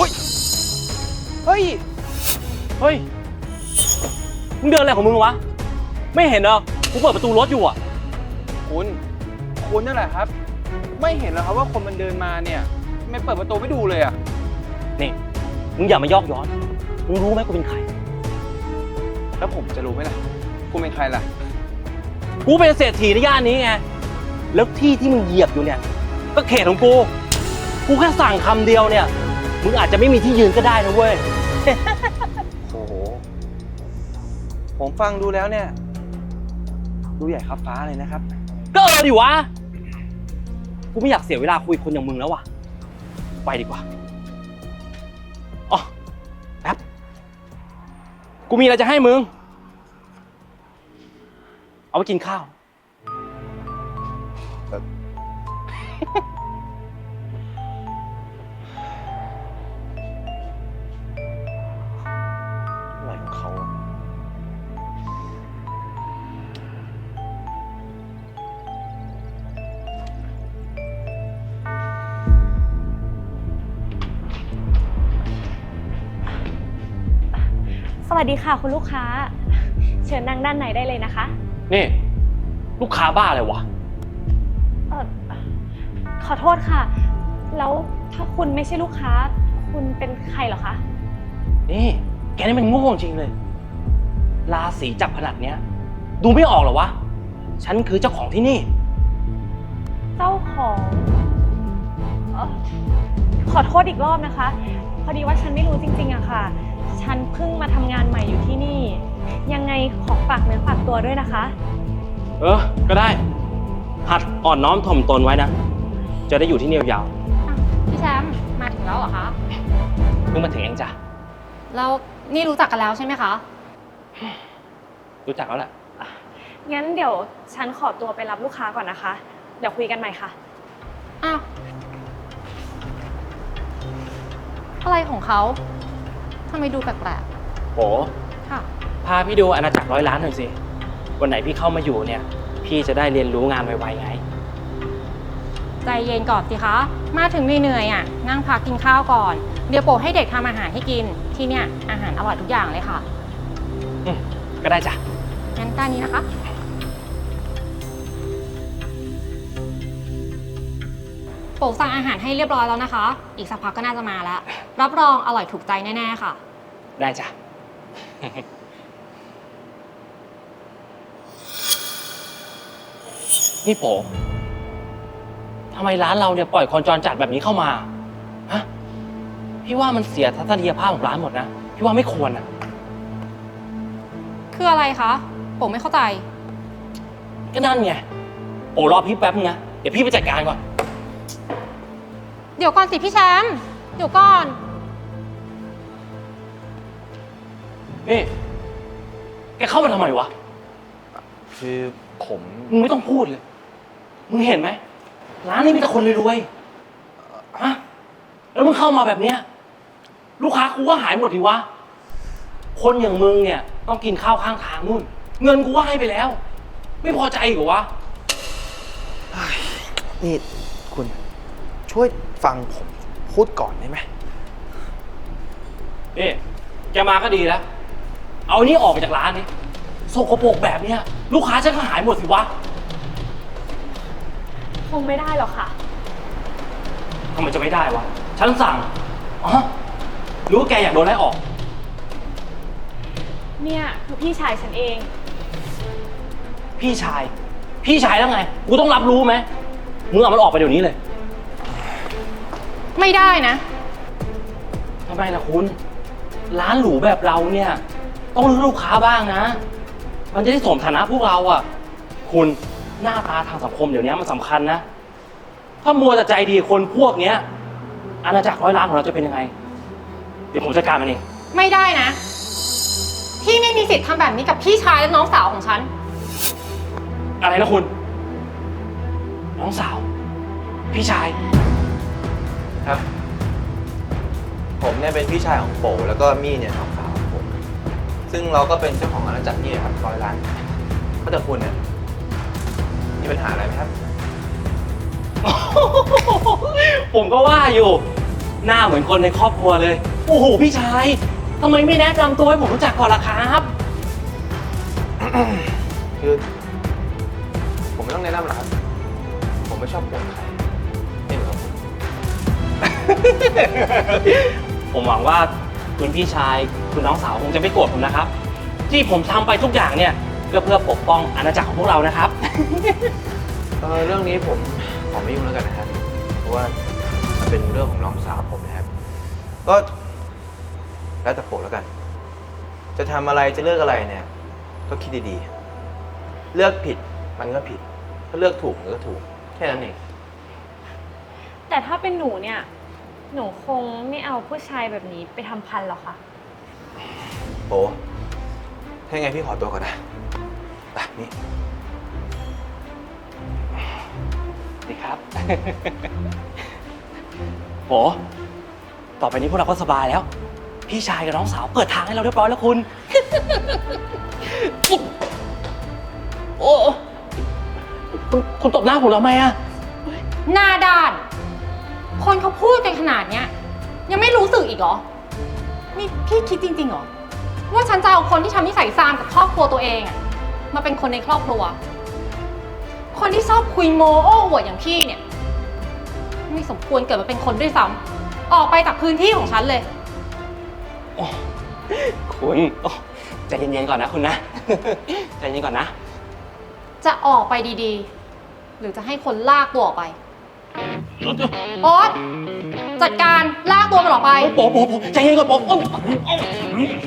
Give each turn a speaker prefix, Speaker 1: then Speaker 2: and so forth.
Speaker 1: เฮ้ย เฮ้ย
Speaker 2: เฮ้ย มึงเดินอะไรของมึงวะ ไม่เห็นเหรอกูเปิดประตูรถอยู่อะ
Speaker 1: คุณ คุณนั่นแหละครับ ไม่เห็นเหรอครับว่าคนมันเดินมาเนี่ยไม่เปิดประตูไม่ดูเลยอะ
Speaker 2: นี่ มึงอย่ามายอกย้อน มึงรู้ไหมกูเป็นใคร
Speaker 1: แล้วผมจะรู้ไหมล่ะ คุณเป็นใครล่ะ
Speaker 2: กูเป็นเศรษฐีในย่านนี้ไง แล้วที่ที่มึงเหยียบอยู่เนี่ย ก็เขตของกู กูแค่สั่งคำเดียวเนี่ย มึงอาจจะไม่มีที่ยืนก็ได้นะเว้ย
Speaker 1: โอ้โห ผมฟังดูแล้วเนี่ย ดูใหญ่ครับฟ้าเลยนะครับ
Speaker 2: ก็เออดิวะ กูไม่อยากเสียเวลาคุยคนอย่างมึงแล้วว่ะ ไปดีกว่า อ๋อ แป๊บ กูมีอะไรจะให้มึง เอาไปกินข้าว
Speaker 3: วัสดีค่ะคุณลูกค้า เชิญนั่งด้านในได้เลยนะคะ
Speaker 2: นี่ ลูกค้าบ้าอะไรวะ
Speaker 3: เออขอโทษค่ะ แล้วถ้าคุณไม่ใช่ลูกค้า คุณเป็นใครเหรอคะ
Speaker 2: นี่ แกนี่มันโง่จริงเลย ราศีจับขนาดเนี้ย ดูไม่ออกเหรอวะ ฉันคือเจ้าของที่นี่
Speaker 3: เจ้าของเอ่อขอโทษอีกรอบนะคะ พอดีว่าฉันไม่รู้จริงๆอะค่ะ ฉันเพิ่งมาทำงานใหม่อยู่ที่นี่ ยังไงขอฝากเนื้อฝากตัวด้วยนะคะ
Speaker 2: เออ ก็ได้ หัดอ่อนน้อมถ่อมตนไว้นะ จะได้อยู่ที่นี่ยาว
Speaker 4: พี่แชมป์มาถึงแล้วเหรอคะ
Speaker 2: ๆเพิ่งมาถึงเองจ้ะ
Speaker 4: แล้วนี่รู้จักกันแล้วใช่ไหมคะ
Speaker 2: รู้จักแล้วแหละ
Speaker 3: งั้นเดี๋ยวฉันขอตัวไปรับลูกค้าก่อนนะคะ เดี๋ยวคุยกันใหม่ค่ะ
Speaker 4: อ้าว อะไรของเขา ทำไมดูแปลก
Speaker 2: โห
Speaker 4: ๆ ค่ะ
Speaker 2: พาพี่ดูอาณาจักรร้อยล้านหน่อยสิ วันไหนพี่เข้ามาอยู่เนี่ย พี่จะได้เรียนรู้งานไวๆไง
Speaker 4: ใจเย็นก่อนสิคะ มาถึงเหนื่อยๆอะ นั่งพักกินข้าวก่อน เดี๋ยวโปรให้เด็กทำอาหารให้กิน ที่เนี่ยอาหารอร่อยทุกอย่างเลยค่ะ
Speaker 2: อืมก็ได้จ้ะ
Speaker 4: งั้นด้านนี้นะคะ โปรสั่งอาหารให้เรียบร้อยแล้วนะคะ อีกสักพักก็น่าจะมาแล้ว รับรองอร่อยถูกใจแน่ๆค่ะ
Speaker 2: ได้จ้ะ นี่โปทำไมร้านเราเนี่ยปล่อยคนจรจัดแบบนี้เข้ามา ฮะ พี่ว่ามันเสียทัศนียภาพของร้านหมดนะ พี่ว่าไม่ควรนะ
Speaker 4: คืออะไรคะผมไม่เข้าใจ
Speaker 2: ก็นั่นไงโอ้รอพี่แป๊บนึงนะ เดี๋ยวพี่ไปจัดการก่อน
Speaker 4: เดี๋ยวก่อนสิพี่แชมป์เดี๋ยวก่อน
Speaker 2: นี่แกเข้ามาทำไมวะ
Speaker 1: คือผม
Speaker 2: มึงไม่ต้องพูดเลย มึงเห็นไหม ร้านนี้มีแต่คนรวยๆ ฮะ แล้วมึงเข้ามาแบบเนี้ย ลูกค้ากูก็หายหมดทีวะ คนอย่างมึงเนี่ย ต้องกินข้าวข้างทางนู่น เงินกูก็ให้ไปแล้ว ไม่พอใจอีกเหรอวะ
Speaker 5: นี่คุณ ช่วยฟังผมพูดก่อนได้ไหม
Speaker 2: เอ๊ะแกมาก็ดีแล้ว เอาอันนี้ออกไปจากร้านนี้สกปรกแบบเนี้ย ลูกค้าฉันก็หายหมดสิวะ
Speaker 3: คงไม่ได้หรอกค่ะ
Speaker 2: ทำไมจะไม่ได้วะ ฉันสั่ง อ๋อหรือว่าแกอยากโดนไล่ออก
Speaker 3: เนี่ยคือพี่ชายฉันเอง
Speaker 2: พี่ชาย พี่ชายแล้วไง กูต้องรับรู้ไหมมึงเอามันออกไปเดี๋ยวนี้เลย
Speaker 4: ไม่ได้นะ
Speaker 2: ทำไมล่ะคุณ ร้านหรูแบบเราเนี่ย ต้องเลือกลูกค้าบ้างนะ มันจะได้สมฐานะพวกเราอะ่ะ คุณหน้าตาทางสังคมเดี๋ยวนี้มันสำคัญนะ ถ้ามัวแต่ใจดีคนพวกเนี้ยอาณาจักรร้อยล้านของเราจะเป็นยังไง เดี๋ยวผมจัดการมันเอง
Speaker 4: ไม่ได้นะ พี่ไม่มีสิทธิ์ทำแบบนี้กับพี่ชายและน้องสาวของฉัน
Speaker 2: อะไรนะคุณ น้องสาว พี่ชาย
Speaker 5: ครับ ผมเนี่ยเป็นพี่ชายของโป๋แล้วก็มี่เนี่ยน้องสาวของผม ซึ่งเราก็เป็นเจ้าของอาณาจักรนี่ครับร้อยล้านก็แต่คุณเนี่ยมีปัญหาอะไรไหมครับ
Speaker 2: ผมก็ว่าอยู่ หน้าเหมือนคนในครอบครัวเลย โอ้โห พี่ชายทำไมไม่แนะนำตัวให้ผมรู้จักก่อนล่ะครับ
Speaker 5: คือ ผมไม่ต้องแนะนำหรอกครับ ผมไม่ชอบปวดใคร
Speaker 2: ผมหวังว่าคุณพี่ชายคุณน้องสาวคงจะไม่โกรธผมนะครับ ที่ผมทำไปทุกอย่างเนี่ยก็เพื่อปกป้องอาณาจักรของพวกเรานะครับ
Speaker 5: เออเรื่องนี้ผมขอไม่ยุ่งแล้วกันนะครับ เพราะว่ามันเป็นเรื่องของน้องสาวผมนะครับ ก็แล้วแต่โปรดแล้วกัน จะทำอะไรจะเลือกอะไรเนี่ย ก็คิดดีๆ เลือกผิดมันก็ผิด ถ้าเลือกถูกมันก็ถูก แค่นั้นเอง
Speaker 3: แต่ถ้าเป็นหนูเนี่ย หนูคงไม่เอาผู้ชายแบบนี้ไปทำพันหรอกค่ะ
Speaker 5: โปถ้ายังไงพี่ขอตัวก่อนนะไปนี่
Speaker 2: ดีครับโอต่อไปนี้พวกเราก็สบายแล้ว พี่ชายกับน้องสาวเปิดทางให้เราเรียบร้อยแล้วคุณ โอ้คุณคุณตบหน้าผมทำไมอะ
Speaker 4: หน้าด้าน คนเขาพูดกันขนาดเนี้ยยังไม่รู้สึกอีกเหรอ นี่พี่คิดจริงๆเหรอ ว่าฉันจะเอาคนที่ทำนิสัยซามกับครอบครัวตัวเองอะมาเป็นคนในครอบครัว คนที่ชอบคุยโมโอ้อวดอย่างพี่เนี่ย ไม่สมควรเกิดมาเป็นคนด้วยซ้ำออกไปจากพื้นที่ของฉันเลย
Speaker 2: โอ้คุณโอ้ใจเย็นๆก่อนนะคุณนะ ใจเย็นก่อนนะ
Speaker 4: จะออกไปดีๆ หรือจะให้คนลากตัวออกไป โอ๊ตจัดการลากตัวมันออกไป
Speaker 2: โอ้โหใจเย็นก่อนโอ้โหโอ้โหโอ้โห